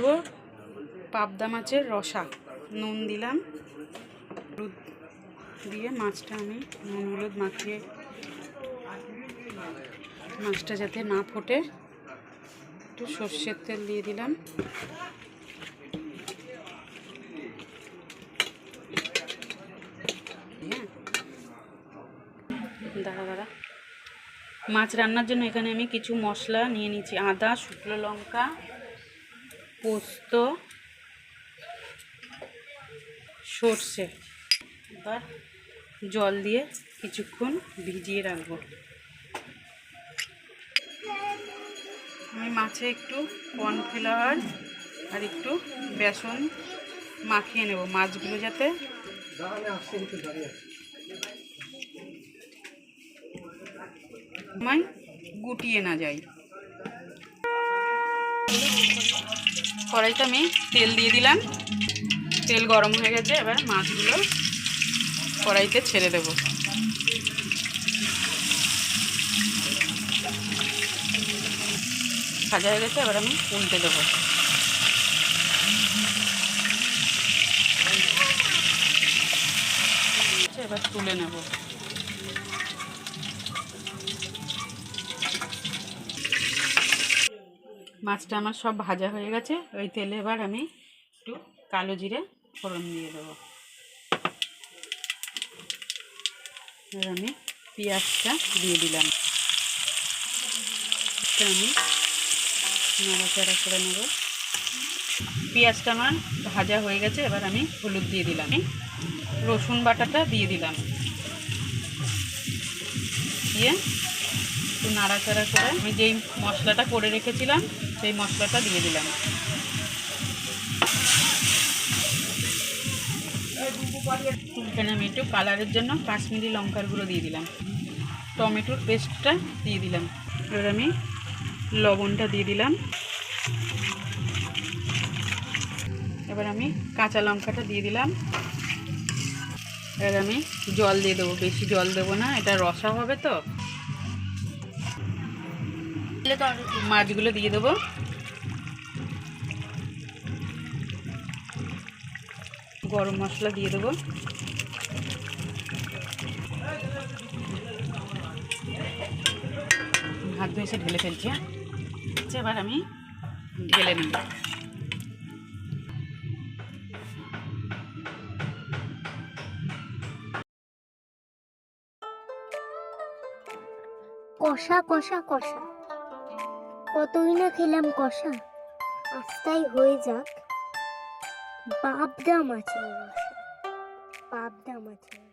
করব। পাবদা মাছের রসা। নুন দিলাম। হলুদ দিয়ে মাছটা আমি নুন হলুদ মাখিয়ে মাছটা যাতে না ফোটে, একটু সর্ষের তেল দিয়ে দিলাম। হ্যাঁ। দাঁড়া দাঁড়া। মাছ রান্নার জন্য এখানে আমি কিছু মশলা নিয়ে নিচ্ছি। আদা, শুকনো লঙ্কা পোস্ত, সর্ষে, এবার জল দিয়ে কিছুক্ষণ ভিজিয়ে রাখব। আমি মাছে একটু কর্নফ্লাওয়ার আর একটু বেসন মাখিয়ে নেব মাছগুলো যাতে গুটিয়ে না যায়। কড়াইতে আমি তেল দিয়ে দিলাম। তেল গরম হয়ে গেছে, এবার মাছগুলো কড়াইতে ছেড়ে দেব। ভাজা হয়ে গেছে, এবার আমি উল্টে দেবো। এবার তুলে নেব। মাছটা আমার সব ভাজা হয়ে গেছে। ওই তেলে এবার আমি একটু কালো জিরে ফোড়ন দিয়ে দেবো। এবার আমি পেঁয়াজটা দিয়ে দিলাম। আমি নাড়াচাড়া করে নেব। পেঁয়াজটা আমার ভাজা হয়ে গেছে, এবার আমি হলুদ দিয়ে দিলাম। রসুন বাটাটা দিয়ে দিলাম। দিয়ে একটু নাড়াচাড়া করে আমি যেই মশলাটা করে রেখেছিলাম সেই মশলাটা দিয়ে দিলাম। এখানে আমি একটু কালারের জন্য কাশ্মীরি লঙ্কার গুঁড়ো দিয়ে দিলাম। টমেটোর পেস্টটা দিয়ে দিলাম। এবার আমি লবণটা দিয়ে দিলাম। এবার আমি কাঁচা লঙ্কাটা দিয়ে দিলাম। এবার আমি জল দিয়ে দেবো। বেশি জল দেবো না, এটা রসা হবে তো। মাছগুলো দিয়ে দেবো। গরম মশলা দিয়ে দেবো। হাত ধুয়ে এসে ঢেলে ফেলছি হ্যাঁ? আচ্ছা, এবার আমি ঢেলে নিই কষা কষা কষা। কতই না খেলাম কষা। আস্তাই হয়ে যাক। পাবদা মাছের রসা পাবদা মাছের